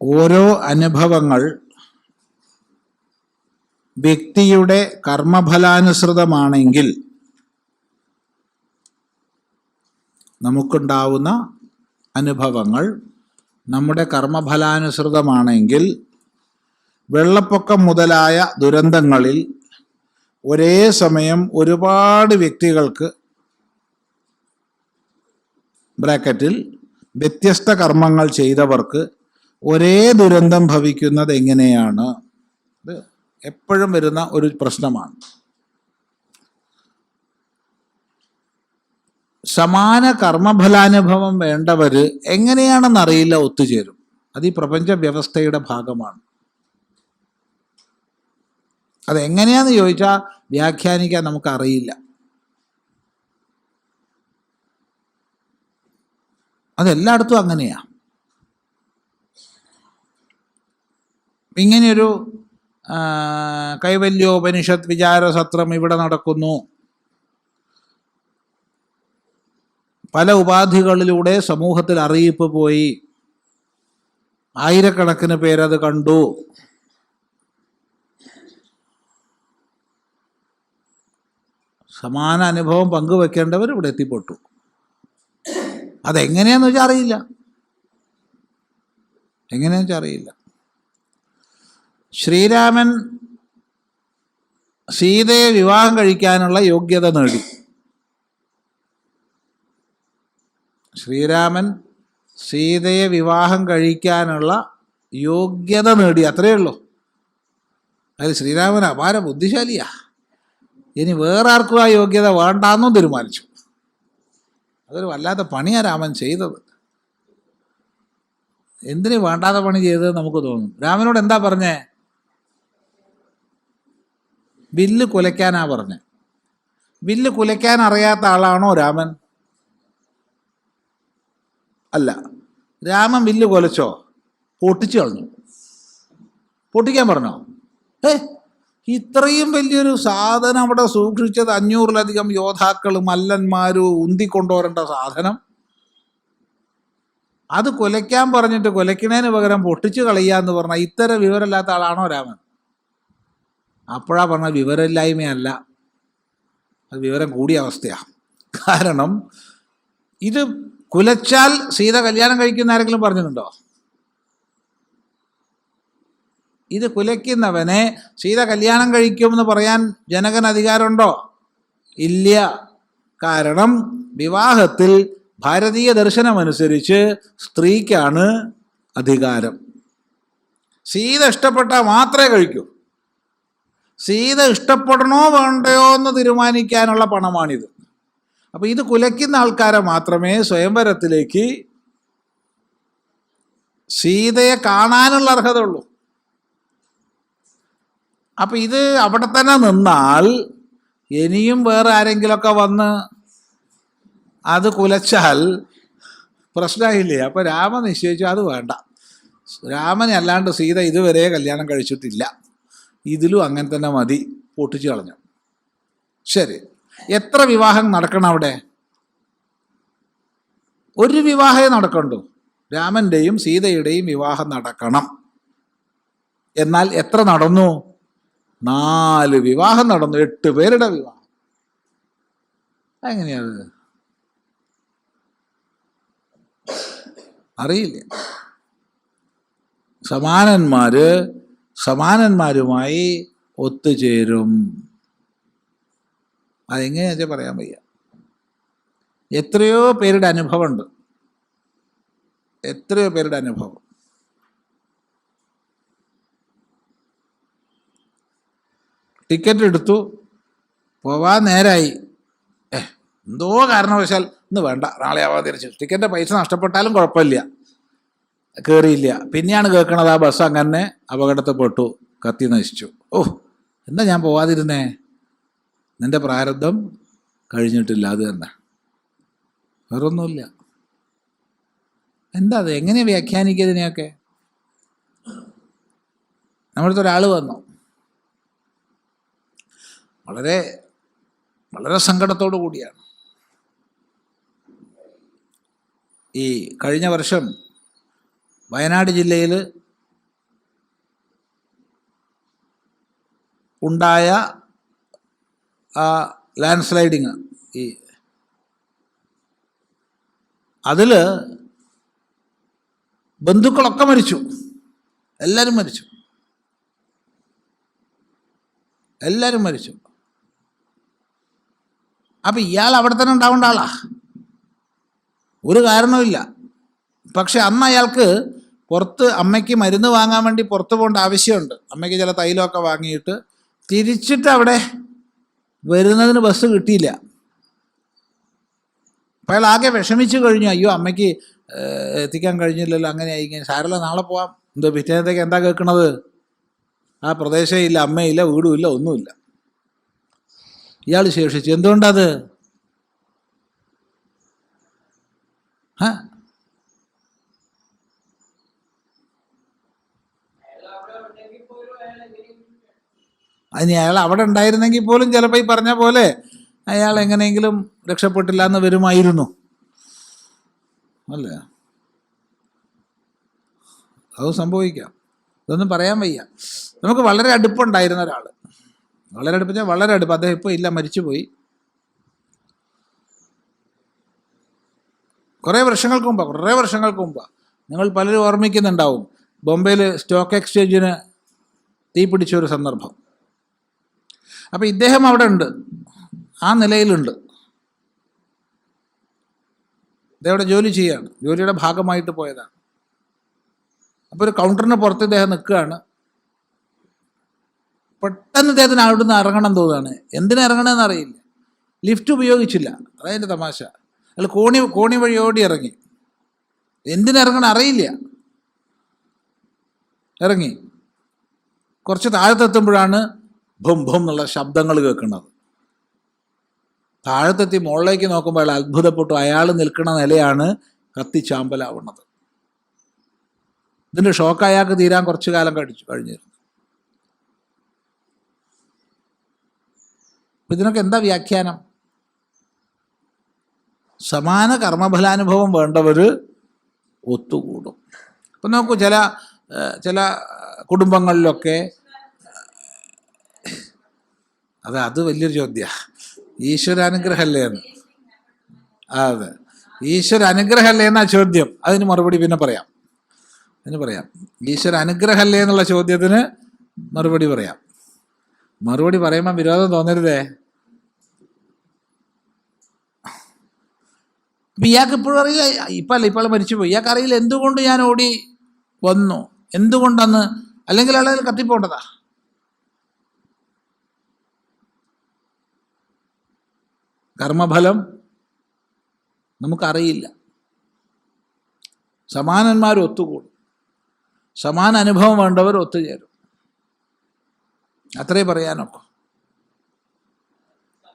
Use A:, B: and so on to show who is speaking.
A: ഓരോ അനുഭവങ്ങൾ വ്യക്തിയുടെ കർമ്മഫലാനുസൃതമാണെങ്കിൽ നമുക്കുണ്ടാവുന്ന അനുഭവങ്ങൾ നമ്മുടെ കർമ്മഫലാനുസൃതമാണെങ്കിൽ വെള്ളപ്പൊക്കം മുതലായ ദുരന്തങ്ങളിൽ ഒരേ സമയം ഒരുപാട് വ്യക്തികൾക്ക് ബ്രാക്കറ്റിൽ വ്യത്യസ്ത കർമ്മങ്ങൾ ചെയ്തവർക്ക് ഒരേ ദുരന്തം ഭവിക്കുന്നത് എങ്ങനെയാണ്? ഇത് എപ്പോഴും വരുന്ന ഒരു പ്രശ്നമാണ്. സമാന കർമ്മഫലാനുഭവം വേണ്ടവർ എങ്ങനെയാണെന്നറിയില്ല ഒത്തുചേരും. അത് ഈ പ്രപഞ്ച വ്യവസ്ഥയുടെ ഭാഗമാണ്. അതെങ്ങനെയാന്ന് ചോദിച്ചാൽ വ്യാഖ്യാനിക്കാൻ നമുക്കറിയില്ല. അതെല്ലായിടത്തും അങ്ങനെയാ. ഇങ്ങനെയൊരു കൈവല്യോപനിഷത് കൈവല്യോപനിഷത്ത് വിചാരസത്രം ഇവിടെ നടക്കുന്നു. പല ഉപാധികളിലൂടെ സമൂഹത്തിൽ അറിയിപ്പ് പോയി. ആയിരക്കണക്കിന് പേരത് കണ്ടു. സമാന അനുഭവം പങ്കുവെക്കേണ്ടവർ ഇവിടെ എത്തിപ്പെട്ടു. അതെങ്ങനെയാന്ന് വെച്ചാൽ അറിയില്ല. എങ്ങനെയാന്ന് വെച്ചാൽ അറിയില്ല. ശ്രീരാമൻ സീതയെ വിവാഹം കഴിക്കാനുള്ള യോഗ്യത നേടി. ശ്രീരാമൻ സീതയെ വിവാഹം കഴിക്കാനുള്ള യോഗ്യത നേടി. അത്രയേ ഉള്ളൂ. അതിൽ ശ്രീരാമൻ അപാര ബുദ്ധിശാലിയാ. ഇനി വേറെ ആർക്കും ആ യോഗ്യത വേണ്ടാന്നും തീരുമാനിച്ചു. അതൊരു വല്ലാത്ത പണിയാണ് രാമൻ ചെയ്തത്. എന്തിനു വേണ്ടാത്ത പണി ചെയ്തത് നമുക്ക് തോന്നും. രാമനോട് എന്താ പറഞ്ഞേ? വില്ല് കുലയ്ക്കാനാ പറഞ്ഞേ. വില്ല് കുലയ്ക്കാൻ അറിയാത്ത ആളാണോ രാമൻ? അല്ല. രാമൻ വില്ല് കൊലച്ചോ? പൊട്ടിച്ചു കളഞ്ഞു. പൊട്ടിക്കാൻ പറഞ്ഞോ? ഏ? ഇത്രയും വലിയൊരു സാധനം അവിടെ സൂക്ഷിച്ചത് അഞ്ഞൂറിലധികം യോദ്ധാക്കൾ മല്ലന്മാരും ഉന്തിക്കൊണ്ടുവരേണ്ട സാധനം. അത് കൊലയ്ക്കാൻ പറഞ്ഞിട്ട് കൊലയ്ക്കണേന് പകരം പൊട്ടിച്ചു കളയാന്ന് പറഞ്ഞാൽ ഇത്തരം വിവരമില്ലാത്ത ആളാണോ രാമൻ? അപ്പോഴാ പറഞ്ഞ വിവരമില്ലായ്മയല്ല. അത് വിവരം കൂടിയ അവസ്ഥയാണ് കാരണം ഇത് കുലച്ചാൽ സീത കല്യാണം കഴിക്കുന്ന ആരെങ്കിലും പറഞ്ഞിട്ടുണ്ടോ? ഇത് കുലയ്ക്കുന്നവനെ സീത കല്യാണം കഴിക്കുമെന്ന് പറയാൻ ജനകൻ അധികാരമുണ്ടോ? ഇല്ല. കാരണം വിവാഹത്തിൽ ഭാരതീയ ദർശനമനുസരിച്ച് സ്ത്രീക്കാണ് അധികാരം. സീത ഇഷ്ടപ്പെട്ടാൽ മാത്രമേ കഴിക്കൂ. സീത ഇഷ്ടപ്പെടണോ വേണ്ടയോ എന്ന് തീരുമാനിക്കാനുള്ള പണമാണിത്. അപ്പോൾ ഇത് കുലയ്ക്കുന്ന ആൾക്കാരെ മാത്രമേ സ്വയംവരത്തിലേക്ക് സീതയെ കാണാനുള്ള അർഹത ഉള്ളൂ അപ്പൊ ഇത് അവിടെ തന്നെ നിന്നാൽ ഇനിയും വേറെ ആരെങ്കിലുമൊക്കെ വന്ന് അത് കുലച്ചാൽ പ്രശ്നമായില്ലേ അപ്പൊ രാമൻ നിശ്ചയിച്ചു അത് വേണ്ട. രാമനെ അല്ലാണ്ട് സീത ഇതുവരെ കല്യാണം കഴിച്ചിട്ടില്ല. ഇതിലും അങ്ങനെ തന്നെ മതി പൊട്ടിച്ചു കളഞ്ഞു. ശരി. എത്ര വിവാഹം നടക്കണം അവിടെ? ഒരു വിവാഹേ നടക്കണ്ടു. രാമന്റെയും സീതയുടെയും വിവാഹം നടക്കണം. എന്നാൽ എത്ര നടന്നു? നാല് വിവാഹം നടന്നു എട്ട് പേരുടെ വിവാഹം. എങ്ങനെയാണ് അറിയില്ല. സമാനന്മാര് സമാനന്മാരുമായി ഒത്തുചേരും. അതെങ്ങനെയാ വെച്ചാൽ പറയാൻ വയ്യ? എത്രയോ പേരുടെ അനുഭവമുണ്ട്. എത്രയോ പേരുടെ അനുഭവം. ടിക്കറ്റ് എടുത്തു. പോവാൻ നേരായി. ഏ എന്തോ കാരണവശാൽ ഇന്ന് വേണ്ട നാളെ ആവാൻ തിരിച്ചു. ടിക്കറ്റിന്റെ പൈസ നഷ്ടപ്പെട്ടാലും കുഴപ്പമില്ല. കയറിയില്ല പിന്നെയാണ് കേൾക്കണത് ആ ബസ് അങ്ങനെ അപകടത്തിൽപ്പെട്ടു കത്തി നശിച്ചു. ഓ എന്താ ഞാൻ പോവാതിരുന്നേ? നിന്റെ പ്രാരബ്ധം കഴിഞ്ഞിട്ടില്ല അത് തന്നെ. വേറൊന്നുമില്ല. എന്താ അത്? എങ്ങനെ വ്യാഖ്യാനിക്കുക ഇതിനെയൊക്കെ? നമ്മളടുത്ത് ഒരാൾ വന്നു. വളരെ വളരെ സങ്കടത്തോടു കൂടിയാണ്. ഈ കഴിഞ്ഞ വർഷം വയനാട് ജില്ലയിൽ ഉണ്ടായ ആ ലാൻഡ് സ്ലൈഡിങ് ഈ അതിൽ ബന്ധുക്കളൊക്കെ മരിച്ചു. എല്ലാവരും മരിച്ചു. എല്ലാവരും മരിച്ചു. അപ്പം ഇയാൾ അവിടെ തന്നെ ഉണ്ടാവേണ്ട ആളാ. ഒരു കാരണവുമില്ല പക്ഷെ അന്ന് അയാൾക്ക് പുറത്ത് അമ്മയ്ക്ക് മരുന്ന് വാങ്ങാൻ വേണ്ടി പുറത്ത് പോകേണ്ട ആവശ്യമുണ്ട്. അമ്മയ്ക്ക് ചില തൈലമൊക്കെ വാങ്ങിയിട്ട് തിരിച്ചിട്ട് അവിടെ വരുന്നതിന് ബസ് കിട്ടിയില്ല. അപ്പോൾ അയാൾ ആകെ വിഷമിച്ചു കഴിഞ്ഞു. അയ്യോ അമ്മയ്ക്ക് എത്തിക്കാൻ കഴിഞ്ഞില്ലല്ലോ അങ്ങനെ ഇങ്ങനെ. സാരല്ല നാളെ പോവാം. എന്തോ പിറ്റേന്നത്തേക്ക് എന്താ കേൾക്കണത്? ആ പ്രദേശമില്ല അമ്മയില്ല വീടുമില്ല ഒന്നുമില്ല. ഇയാൾ ശേഷിച്ചു. എന്തുകൊണ്ടത്? അതിന് അയാൾ അവിടെ ഉണ്ടായിരുന്നെങ്കിൽ പോലും ചിലപ്പോൾ ഈ പറഞ്ഞ പോലെ അയാൾ എങ്ങനെയെങ്കിലും രക്ഷപ്പെട്ടില്ല എന്ന് വരുമായിരുന്നു. അല്ലേ? അത് സംഭവിക്കാം. ഇതൊന്നും പറയാൻ വയ്യ. നമുക്ക് വളരെ അടുപ്പുണ്ടായിരുന്ന ഒരാൾ വളരെ അടുപ്പിച്ചാൽ വളരെ അടുപ്പം അദ്ദേഹം ഇപ്പോൾ ഇല്ല മരിച്ചുപോയി. കുറേ വർഷങ്ങൾക്ക് മുമ്പ് കുറേ വർഷങ്ങൾക്ക് മുമ്പ് നിങ്ങൾ പലരും ഓർമ്മിക്കുന്നുണ്ടാവും ബോംബെയിൽ സ്റ്റോക്ക് എക്സ്ചേഞ്ചിന് തീ പിടിച്ച ഒരു സന്ദർഭം. അപ്പോൾ ഇദ്ദേഹം അവിടെ ഉണ്ട് ആ നിലയിലുണ്ട്. ഇതവിടെ ജോലി ചെയ്യാണ് ജോലിയുടെ ഭാഗമായിട്ട് പോയതാണ്. അപ്പോൾ ഒരു കൗണ്ടറിന് പുറത്ത് ഇദ്ദേഹം നിൽക്കുകയാണ്. പെട്ടെന്ന് ഇദ്ദേഹത്തിന് അവിടുന്ന് ഇറങ്ങണം തോന്നുകയാണ്. എന്തിനാ ഇറങ്ങണമെന്ന് അറിയില്ല. ലിഫ്റ്റ് ഉപയോഗിച്ചില്ല. അതതിന്റെ തമാശ. അയാൾ കോണി കോണി വഴി ഓടി ഇറങ്ങി. എന്തിനിറങ്ങണം അറിയില്ല. ഇറങ്ങി. കുറച്ച് താഴത്തെത്തുമ്പോഴാണ് ഭും ഭും എന്നുള്ള ശബ്ദങ്ങൾ കേൾക്കുന്നത്. താഴത്തെത്തി മുകളിലേക്ക് നോക്കുമ്പോൾ അയാൾ അത്ഭുതപ്പെട്ടു. അയാൾ നിൽക്കുന്ന നിലയാണ് കത്തിച്ചാമ്പലാവുന്നത്. ഇതിന്റെ ഷോക്ക് അയാൾക്ക് തീരാൻ കുറച്ചു കാലം കഴിച്ചു കഴിഞ്ഞിരുന്നു. അപ്പൊ ഇതിനൊക്കെ എന്താ വ്യാഖ്യാനം? സമാന കർമ്മഫലാനുഭവം വേണ്ടവർ ഒത്തുകൂടും. അപ്പം നോക്കൂ ചില ചില കുടുംബങ്ങളിലൊക്കെ അതെ അത് വലിയൊരു ചോദ്യമാണ് ഈശ്വരാനുഗ്രഹമല്ലേ എന്ന്. അതെ. ഈശ്വര അനുഗ്രഹമല്ലേ എന്നാ ചോദ്യം? അതിന് മറുപടി പിന്നെ പറയാം. അതിന് പറയാം. ഈശ്വര അനുഗ്രഹമല്ലേ എന്നുള്ള ചോദ്യത്തിന് മറുപടി പറയാം. മറുപടി പറയുമ്പോൾ വിരോധം തോന്നരുതേ. അപ്പൊ ഇയാൾക്ക് ഇപ്പോഴും അറിയില്ല. ഇപ്പം അല്ല ഇപ്പോൾ മരിച്ചുപോയി. ഇയാൾക്ക് അറിയില്ല എന്തുകൊണ്ട് ഞാൻ ഓടി വന്നു. എന്തുകൊണ്ടെന്ന്? അല്ലെങ്കിൽ അയാൾ കത്തിപ്പോണ്ടതാ? കർമ്മഫലം നമുക്കറിയില്ല. സമാനന്മാർ ഒത്തുകൂടും. സമാന അനുഭവം വേണ്ടവർ ഒത്തുചേരും. അത്രേ പറയാനൊക്കെ